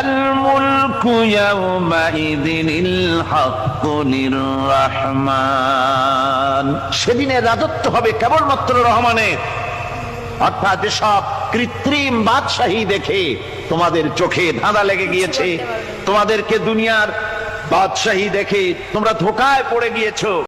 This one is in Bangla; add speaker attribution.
Speaker 1: الملك يومئذ الحق للرحمن সেদিনের রাজত্ব হবে কেবলমাত্র রহমানের অর্থাৎ যেসব কৃত্রিম বাদশাহী দেখে তোমাদের চোখে ধাঁধা লেগে গিয়েছে তোমাদেরকে দুনিয়ার বাদশাহী দেখে তোমরা ধোকায় পড়ে গিয়েছো